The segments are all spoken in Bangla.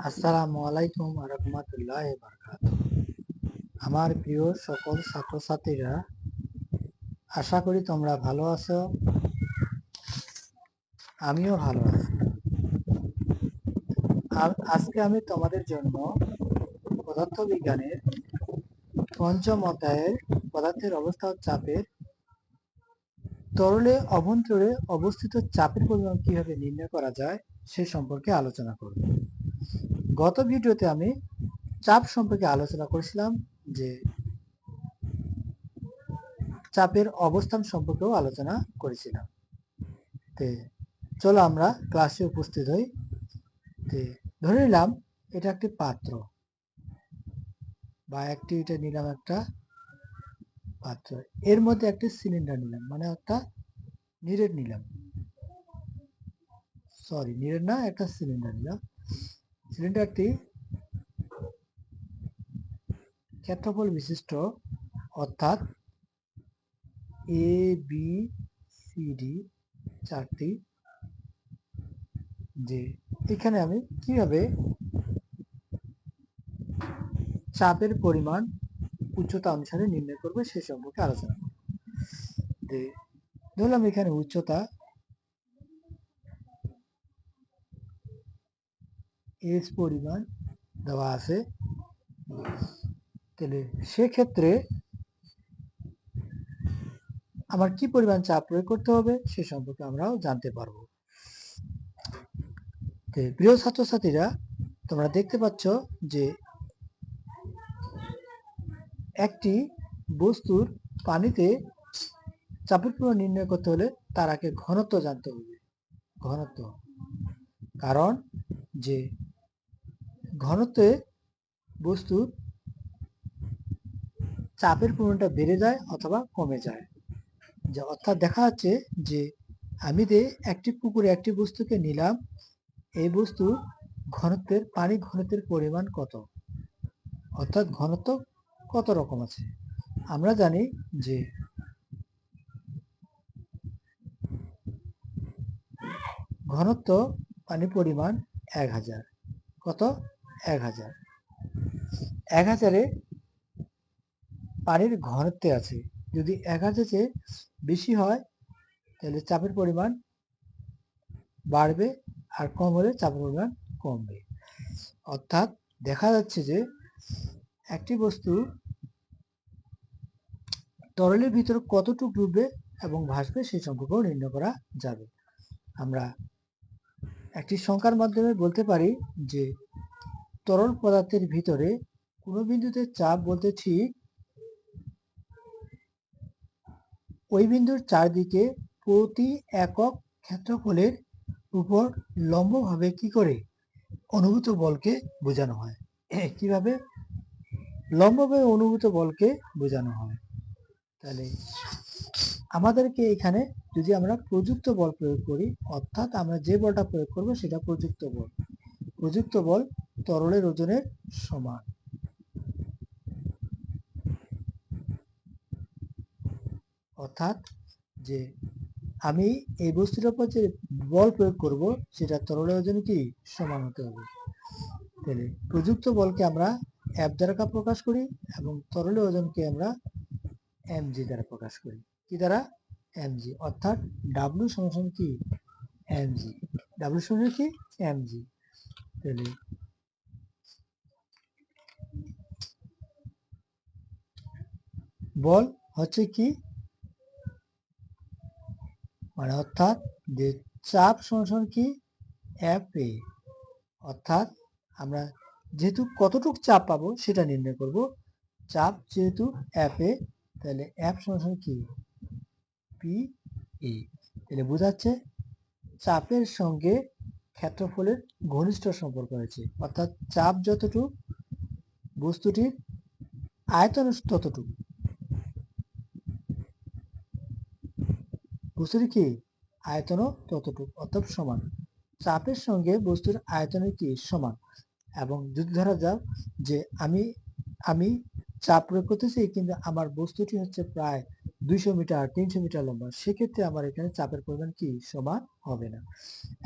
আসসালামু আলাইকুম রহমতুল্লাহ বারকাত আমার প্রিয় সকল ছাত্রছাত্রীরা, আশা করি তোমরা ভালো আছো। আমিও ভালো আছি। আজকে আমি তোমাদের জন্য পদার্থ বিজ্ঞানের পঞ্চম অধ্যায়ের পদার্থের অবস্থা ও চাপের তরলে অভ্যন্তরে অবস্থিত চাপের পরিমাণ কীভাবে নির্ণয় করা যায় সে সম্পর্কে আলোচনা করব। গত ভিডিওতে আমি চাপ সম্পর্কে আলোচনা করেছিলাম যে চাপের অবস্থান সম্পর্কেও আলোচনা করেছিলাম। তে চলো আমরা ক্লাসে উপস্থিত হই। তে ধরে নিলাম এটা একটি পাত্র বা একটি এটা নিলাম একটা পাত্র। এর মধ্যে একটি সিলিন্ডার নিলাম মানে একটা নিরেট নিলাম। সরি নিরেট না, একটা সিলিন্ডার নিলাম। সিলিন্ডারটি ক্ষেত্রফল বিশিষ্ট, অর্থাৎ এ বি সি ডি চারটি। যে এখানে আমি কীভাবে চাপের পরিমাণ উচ্চতা অনুসারে নির্ণয় করবে সে সম্পর্কে আলোচনা করব। যে ধরলাম এখানে উচ্চতা এস পরিমাণ দেওয়া আছে। তাহলে সেক্ষেত্রে আমার কি পরিমাণ চাপ প্রয়োগ করতে হবে সে সম্পর্কে আমরাও জানতে পারব। প্রিয় ছাত্রছাত্রীরা, তোমরা দেখতে পাচ্ছ যে একটি বস্তুর পানিতে চাপের পরিমাণ নির্ণয় করতে হলে তার আগে ঘনত্ব জানতে হবে। ঘনত্ব। কারণ যে ঘনত্বে বস্তুর চাপের পরিমাণটা বেড়ে যায় অথবা কমে যায়। যে অর্থাৎ দেখা যাচ্ছে যে আমি যে একটি পুকুরে একটি বস্তুকে নিলাম, এই বস্তু ঘনত্বের পানি ঘনত্বের পরিমাণ কত? অর্থাৎ ঘনত্ব কত রকম আছে? আমরা জানি যে ঘনত্ব পানি পরিমাণ এক হাজার। কত? এক হাজার। এক হাজারে পানির ঘনত্বে আছে। যদি এক হাজার চেয়ে বেশি হয়, তাহলে চাপের পরিমাণ বাড়বে আর কম হলে চাপের পরিমাণ কমবে। অর্থাৎ দেখা যাচ্ছে যে একটি বস্তু তরলের ভিতর কতটুকু ডুববে এবং ভাসবে সেই সম্পর্কেও নির্ণয় করা যাবে। আমরা একটি সংখ্যার মাধ্যমে বলতে পারি যে তরল পদার্থের ভিতরে কোনো বিন্দুতে চাপ বলতে ঠিক ওই বিন্দুর চারদিকে প্রতি একক ক্ষেত্রফলের উপর লম্বভাবে কি করে অনুভূত বলকে বোঝানো হয়? কীভাবে? লম্বভাবে অনুভূত বলকে বোঝানো হয়। তাহলে আমাদেরকে এখানে যদি আমরা প্রযুক্ত বল প্রয়োগ করি, অর্থাৎ আমরা যে বলটা প্রয়োগ করব সেটা প্রযুক্ত বল। প্রযুক্ত বল তরলের ওজনের সমান। অর্থাৎ যে আমি এই বস্তুটার উপর যে বল প্রয়োগ করব, সেটা তরলের ওজন কি? সমান হতে হবে। তাহলে প্রযুক্ত বলকে আমরা অ্যাপ দ্বারা প্রকাশ করি এবং তরলের ওজনকে আমরা এমজি দ্বারা প্রকাশ করি। কি দ্বারা? এমজি অর্থাৎ ডাব্লু সমান কি? এমজি ডাব্লু সমান কি? এমজি তাহলে বল, হচ্ছে কি? মানে অর্থাৎ যে চাপ সমান কি? এফ এ অর্থাৎ আমরা যেহেতু কতটুক চাপ পাবো সেটা নির্ণয় করব। চাপ যেহেতু এফ এ তাহলে এফ সমান কি? পি এ তাহলে বোঝাচ্ছে চাপের সঙ্গে ক্ষেত্রফলের ঘনিষ্ঠ সম্পর্ক রয়েছে। অর্থাৎ চাপ যতটুকু, বস্তুটির আয়তন ততটুকু। বস্তুটি কি? আয়তনও ততটুকু অর্থাৎ সমান। চাপের সঙ্গে বস্তুর আয়তনের কি? সমান। এবং যদি ধরা যাক যে আমি আমি চাপ প্রয়োগ করতেছি, কিন্তু আমার বস্তুটি হচ্ছে প্রায় দুইশো মিটার, তিনশো মিটার লম্বা, সেক্ষেত্রে আমার এখানে চাপের পরিমাণ কি? সমান হবে না।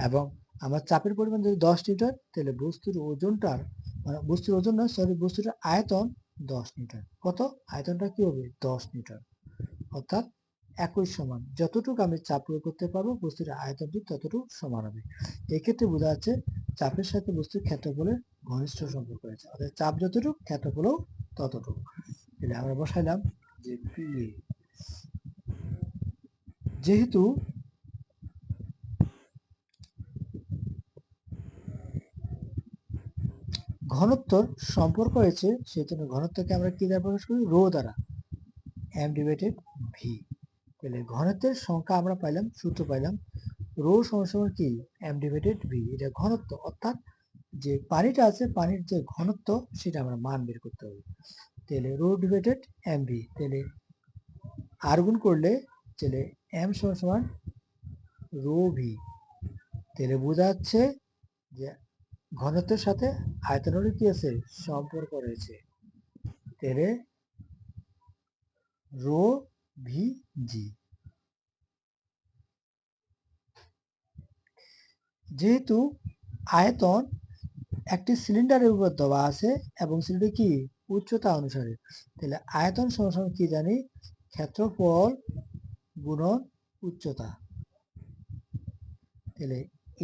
এবং আমার চাপের পরিমাণ যদি দশ লিটার, তাহলে বস্তুর ওজনটার মানে বস্তুর ওজন না সরি বস্তুটার আয়তন দশ লিটার। কত? আয়তনটা কি হবে? দশ লিটার। অর্থাৎ একই সমান। যতটুকু আমি চাপ প্রয়োগ করতে পারব, বস্তুর আয়তনটি ততটুকু সমান হবে। এক্ষেত্রে বোঝা যাচ্ছে চাপের সাথে বস্তুর ক্ষেত্রফলের ঘনিষ্ঠ সম্পর্ক রয়েছে। অর্থাৎ চাপ যতটুকু, ক্ষেত্রফলও ততটুকু। তাহলে আমরা বসাইলাম যে PA যেহেতু ঘনত্বর সম্পর্ক রয়েছে সেই জন্য ঘনত্বকে আমরা কি দ্বারা প্রকাশ করি? রো দ্বারা। এম ডিভাইডেড ভি তাহলে ঘনত্বের সংখ্যা আমরা পাইলাম, সূত্র পাইলাম, রো সমান কি? এম ডিভাইডেড ভি এটা ঘনত্ব, অর্থাৎ যে পানিটা আছে, পানির যে ঘনত্ব, সেটা আমরা মান বের করতে হবে। তাহলে রো ডিভাইডেড এম ভি তাহলে আর গুণ করলে তাহলে এম সমান সমান রো ভি তাহলে বোঝা যাচ্ছে যে ঘনত্বের সাথে আয়তনের কি আছে? সম্পর্ক রয়েছে। তাহলে রো জি। যেহেতু আয়তন একটি সিলিন্ডারের উপর দেওয়া আছে এবং সিলিন্ডার কি? উচ্চতা অনুসারে। তাহলে আয়তন সমান কি জানি? ক্ষেত্রফল গুণন উচ্চতা। তাহলে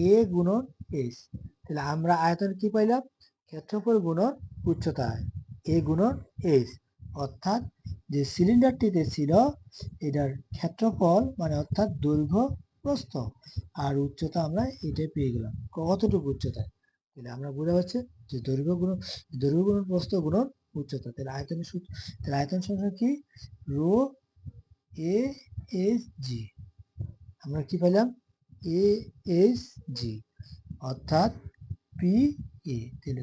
এ গুণন এস। তাহলে আমরা আয়তন কি পাইলাম? ক্ষেত্রফল গুণন উচ্চতা এ গুণন এস। অর্থাৎ যে সিলিন্ডারটিতে ছিল এটার ক্ষেত্রফল মানে অর্থাৎ দৈর্ঘ্য প্রস্থ। আর উচ্চতা আমরা এটাই পেয়ে গেলাম। কতটুকু উচ্চতায় তাহলে আমরা বোঝা যাচ্ছে যে দৈর্ঘ্য গুণ দৈর্ঘ্য গুণ প্রস্থ গুণন উচ্চতা। তাহলে আয়তনের সূত্র, তাহলে আয়তন সংখ্যা কি? Rho A S G. আমরা কি পেলাম? A S G. অর্থাৎ পি এ। তাহলে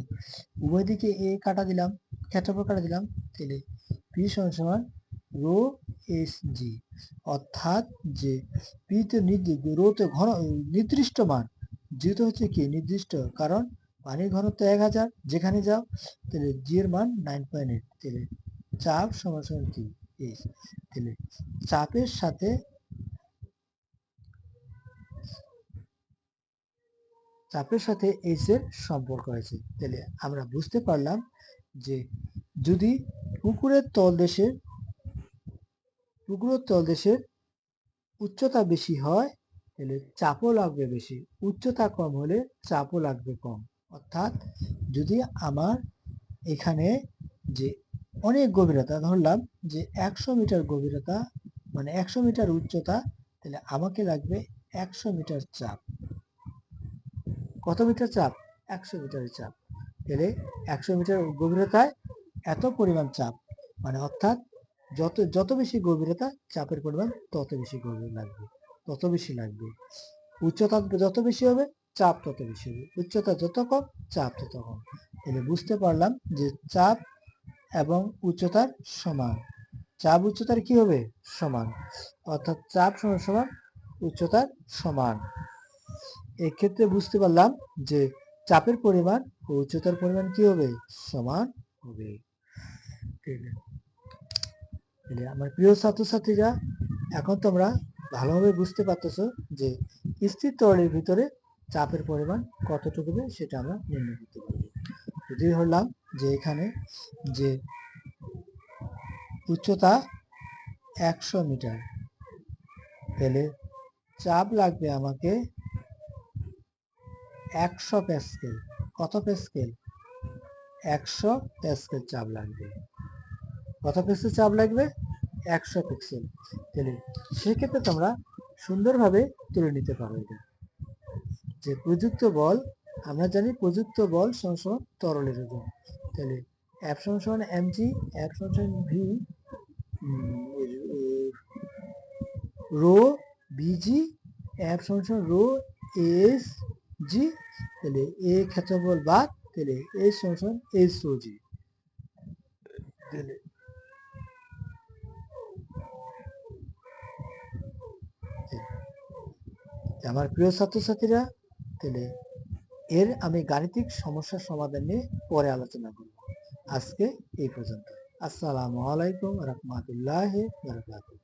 উভয় দিকে এ কাটা দিলাম, ক্ষেত্রফল কাটা দিলাম। তাহলে পি সমান সমান রো এস জি অর্থাৎ যে পি তে রোতে ঘন, নির্দিষ্ট মান। যেহেতু হচ্ছে কি, নির্দিষ্ট, কারণ পানির ঘনত্ব এক হাজার, যেখানে যাও, তাহলে জি এর মান নাইন পয়েন্ট এইট তাহলে চাপ সমান সমান কি? এস তাহলে চাপের সাথে চাপের সাথে এইচ এর সম্পর্ক আছে। তাহলে আমরা বুঝতে পারলাম যে যদি পুকুরের তলদেশের পুকুরের তলদেশের উচ্চতা বেশি হয় তাহলে চাপও লাগবে বেশি। উচ্চতা কম হলে চাপও লাগবে কম। অর্থাৎ যদি আমার এখানে যে অনেক গভীরতা, ধরলাম যে একশো মিটার গভীরতা মানে একশো মিটার উচ্চতা, তাহলে আমাকে লাগবে একশো মিটার চাপ। কত মিটার চাপ? একশো মিটারের চাপ। তাহলে একশো মিটার গভীরতায় এত পরিমাণ চাপ। মানে অর্থাৎ যত যত বেশি গভীরতা, চাপের পরিমাণ তত বেশি গভীর লাগবে, তত বেশি লাগবে। উচ্চতা যত বেশি হবে, চাপ তত বেশি হবে। উচ্চতা যত কম, চাপ তত কম। তাহলে বুঝতে পারলাম যে চাপ এবং উচ্চতার সমান। চাপ, উচ্চতার কি হবে? সমান। অর্থাৎ চাপ সমান সমান, উচ্চতার সমান। এক্ষেত্রে বুঝতে পারলাম যে চাপের পরিমাণ ও উচ্চতার পরিমাণ কি হবে? সমান হবে। আমার প্রিয় ছাত্রছাত্রীরা, এখন তোমরা ভালোভাবে বুঝতে পারতেছো যে স্থির তরলের ভিতরে চাপের পরিমাণ কতটুকু সেটা আমরা নির্ণয় করতে পারব যদি ধরলাম যে এখানে যে উচ্চতা একশো মিটার, তাহলে চাপ লাগবে আমাকে একশো প্যাসকেল, কত প্যাসকেল? একশো প্যাসকেল চাপ লাগবে। কত পিক্সেল চাপ লাগবে? একশো পিক্সেল তাহলে সেক্ষেত্রে তোমরা সুন্দরভাবে তুলে নিতে পারো এটা। যে প্রযুক্ত বল, আমরা জানি প্রযুক্ত বল সমান তরলের ওজন। তাহলে অ্যাপ সমান এম জি অ্যাপ সমান ভি রো বিজি অ্যাপ সমান রো এস জি তাহলে এ ক্ষেত্রফল বাদ, তাহলে এস সমান এস রো জি তাহলে আমার প্রিয় ছাত্রছাত্রীরা, তাহলে এর আমি গাণিতিক সমস্যা সমাধান নিয়ে পরে আলোচনা করব। আজকে এই পর্যন্ত। আসসালামু আলাইকুম রহমতুল্লাহ বারাকাতুহু।